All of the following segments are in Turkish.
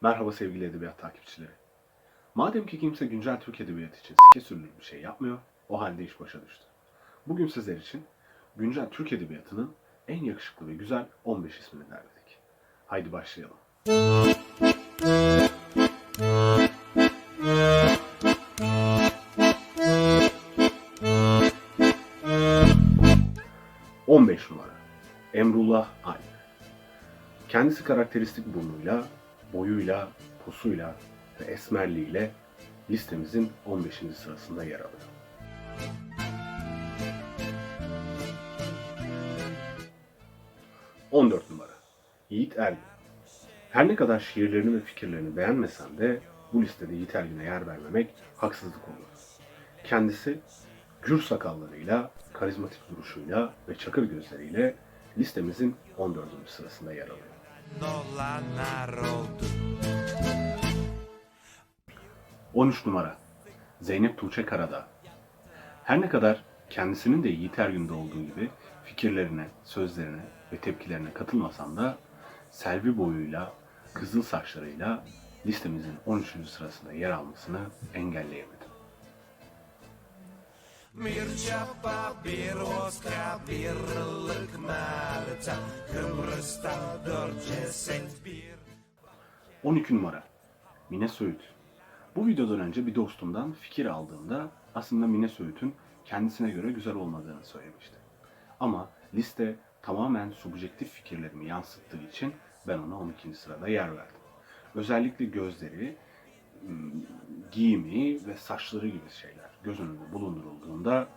Merhaba sevgili edebiyat takipçileri. Madem ki kimse güncel Türk edebiyatı için sike sürülür bir şey yapmıyor, o halde iş başa düştü. Bugün sizler için güncel Türk edebiyatının en yakışıklı ve güzel 15 ismini derledik. Haydi başlayalım. ...15 numara. Emrullah Alp. Kendisi karakteristik burnuyla, boyuyla, posuyla ve esmerliğiyle listemizin 15. sırasında yer alıyor. ...14 numara. Yiğit Ergün. Her ne kadar şiirlerini ve fikirlerini beğenmesem de... ...bu listede Yiğit Ergün'e yer vermemek haksızlık olur. Kendisi gür sakallarıyla, karizmatik duruşuyla ve çakır gözleriyle listemizin 14. sırasında yer alıyor. Olanlar oldu 13 numara Zeynep Tuğçe Karadağ. Her ne kadar kendisinin de Yiğit Ergün'de olduğu gibi fikirlerine, sözlerine ve tepkilerine katılmasam da Selvi boyuyla, kızıl saçlarıyla listemizin 13. sırasında yer almasını engelleyemedim. Oscar, bir ılık Malta Kıbrıs'ta dört ceset bir 12 numara Mine Söğüt. Bu videodan önce bir dostumdan fikir aldığımda aslında Mine Söğüt'ün kendisine göre güzel olmadığını söylemişti. Ama liste tamamen subjektif fikirlerimi yansıttığı için ben ona 12. sırada yer verdim. Özellikle gözleri, ım, giyimi ve saçları gibi şeyler göz önünde bulundurulduğunda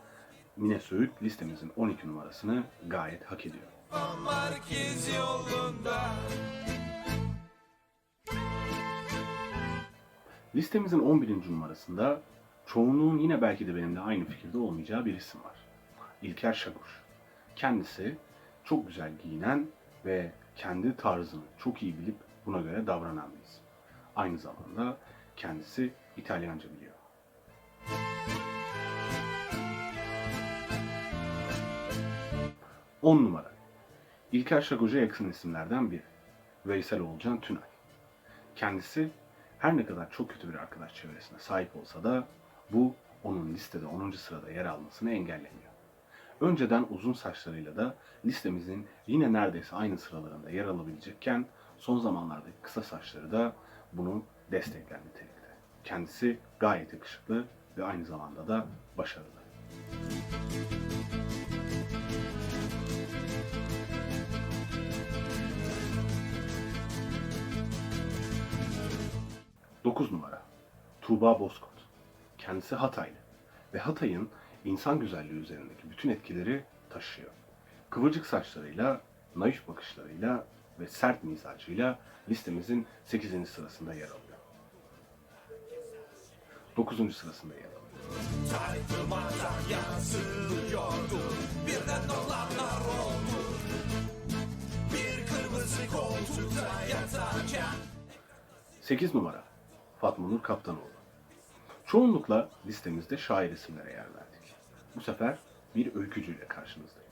Mine Söğüt listemizin 12 numarasını gayet hak ediyor. Merkez yolunda Listemizin 11. numarasında çoğunluğun yine belki de benimle aynı fikirde olmayacağı bir isim var. İlker Şakuş. Kendisi çok güzel giyinen ve kendi tarzını çok iyi bilip buna göre davranan bir isim. Aynı zamanda kendisi İtalyanca biliyor. On numara. İlker Şakuş'a yakın isimlerden biri. Veysel Oğulcan Tünay. Kendisi her ne kadar çok kötü bir arkadaş çevresine sahip olsa da bu onun listede 10. sırada yer almasını engellemiyor. Önceden uzun saçlarıyla da listemizin yine neredeyse aynı sıralarında yer alabilecekken son zamanlardaki kısa saçları da bunu destekler nitelikte. Kendisi gayet yakışıklı ve aynı zamanda da başarılı. Dokuz numara. Tuğba Bozkurt. Kendisi Hataylı ve Hatay'ın insan güzelliği üzerindeki bütün etkileri taşıyor. Kıvırcık saçlarıyla, naif bakışlarıyla ve sert mizacıyla listemizin 8. sırasında yer alıyor. 9. sırasında yer alıyor. Birden olanlar oldu Bir kırmızı koltukta yatarken 8 numara Fatma Nur Kaptanoğlu. Çoğunlukla listemizde şair isimlere yer verdik. Bu sefer bir öykücüyle karşınızdayım.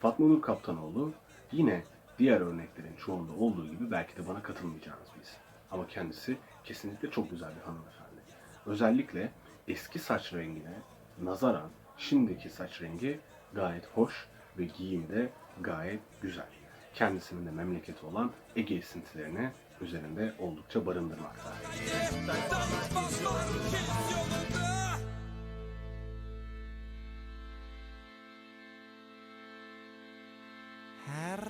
Fatma Nur Kaptanoğlu yine diğer örneklerin çoğunda olduğu gibi belki de bana katılmayacağınız bir isim. Ama kendisi kesinlikle çok güzel bir hanımefendi. Özellikle eski saç rengine nazaran şimdiki saç rengi gayet hoş ve giyimi de gayet güzel. Kendisinin de memleketi olan Ege esintilerini üzerinde oldukça barındırmakta. Her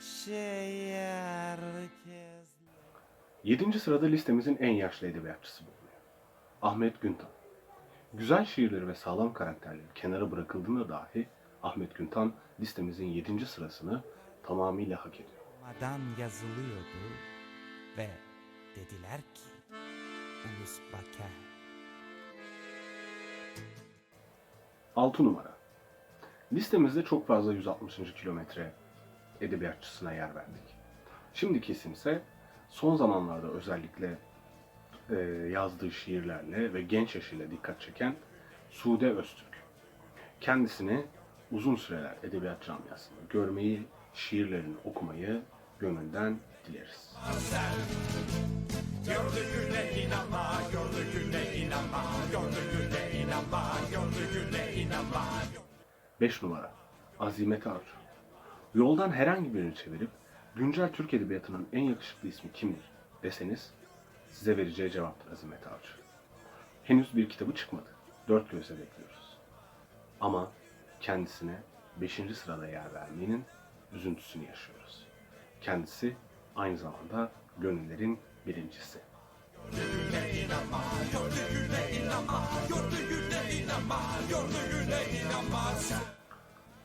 şey herkes 7. sırada listemizin en yaşlı edebiyatçısı bulunuyor. Ahmet Güntan. Güzel şiirleri ve sağlam karakterleri kenara bırakıldığında dahi Ahmet Güntan listemizin 7. sırasını tamamıyla hak ediyor. Madan yazılıyordu ve dediler ki Ulus Baker 6 numara. Listemizde çok fazla 160. kilometre edebiyatçısına yer verdik. Şimdiki isim ise son zamanlarda özellikle e, yazdığı şiirlerle ve genç yaşıyla dikkat çeken Sude Öztürk. Kendisini uzun süreler edebiyat camiasında görmeyi, şiirlerini okumayı gönülden dileriz. Gördüğüne inanma, gördüğüne inanma, gördüğüne inanma, gördüğüne inanma. 5 numara Azimet Artur. Yoldan herhangi birini çevirip güncel Türk Edebiyatı'nın en yakışıklı ismi kimdir deseniz size vereceği cevaptır Azimet Avcı. Henüz bir kitabı çıkmadı. Dört gözle bekliyoruz. Ama kendisine beşinci sırada yer vermenin üzüntüsünü yaşıyoruz. Kendisi aynı zamanda gönüllerin birincisi.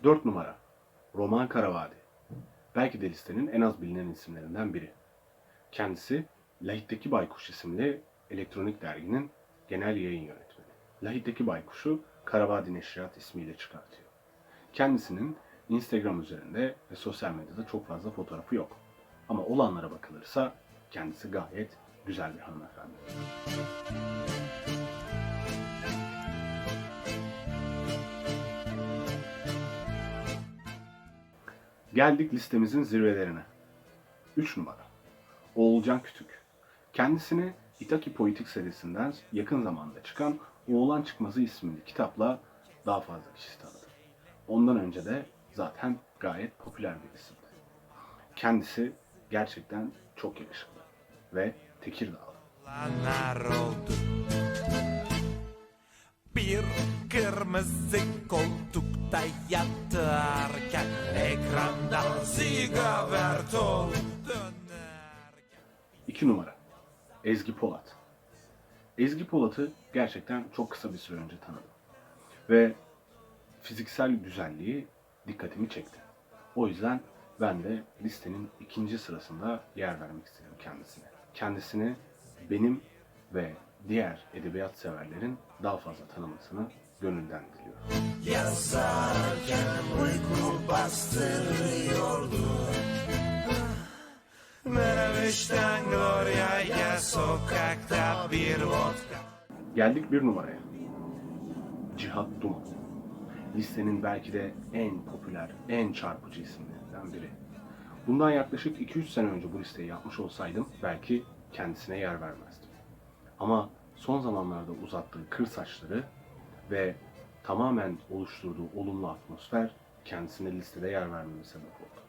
Dört numara Roman Karavadi. Belki de listenin en az bilinen isimlerinden biri. Kendisi Lahit'teki Baykuş isimli elektronik derginin genel yayın yönetmeni. Lahit'teki Baykuş'u Karavadi Neşriyat ismiyle çıkartıyor. Kendisinin Instagram üzerinde ve sosyal medyada çok fazla fotoğrafı yok. Ama olanlara bakılırsa kendisi gayet güzel bir hanımefendi. Geldik listemizin zirvelerine. 3 numara. Oğulcan Kütük. Kendisini Itaki Poetik serisinden yakın zamanda çıkan Oğlan Çıkmazı isimli kitapla daha fazla kişi tanıdı. Ondan önce de zaten gayet popüler bir isimdi. Kendisi gerçekten çok yakışıklı ve Tekirdağlı. Bir kırmızı koltukta yatarken Ekranda sigavert ol dönerken 2 numara Ezgi Polat. Ezgi Polat'ı gerçekten çok kısa bir süre önce tanıdım. Ve fiziksel güzelliği dikkatimi çekti. O yüzden ben de listenin ikinci sırasında yer vermek istedim kendisine. Kendisini benim ve diğer edebiyat severlerin daha fazla tanımasını gönülden diliyorum. Yazarken uyku bastırıyordu Meravişten Gloria'ya sokakta bir vodka Geldik bir numaraya. Cihat Duman. Listenin belki de en popüler, en çarpıcı isimlerinden biri. Bundan yaklaşık 2-3 sene önce bu listeyi yapmış olsaydım belki kendisine yer vermezdim. Ama son zamanlarda uzattığı kır saçları ve tamamen oluşturduğu olumlu atmosfer kendisine listede yer vermeme sebep oldu.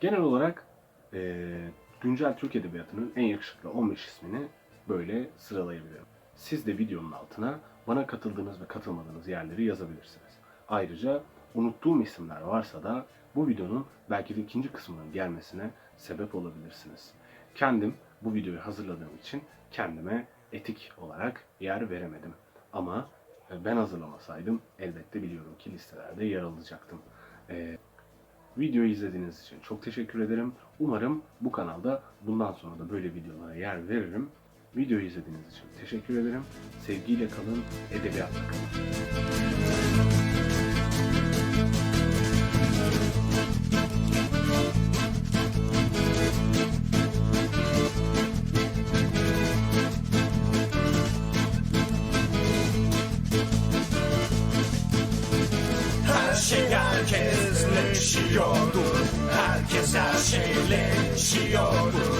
Genel olarak eee, güncel Türk Edebiyatı'nın en yakışıklı 15 ismini böyle sıralayabilirim. Siz de videonun altına bana katıldığınız ve katılmadığınız yerleri yazabilirsiniz. Ayrıca unuttuğum isimler varsa da bu videonun belki de ikinci kısmının gelmesine sebep olabilirsiniz. Kendim bu videoyu hazırladığım için kendime etik olarak yer veremedim. Ama e, ben hazırlamasaydım elbette biliyorum ki listelerde yer alacaktım. Eee Videoyu izlediğiniz için çok teşekkür ederim. Umarım bu kanalda bundan sonra da böyle videolara yer veririm. Videoyu izlediğiniz için teşekkür ederim. Sevgiyle kalın, edebiyatla kalın. Her şey herkesleşiyordu Herkes her şeyleşiyordu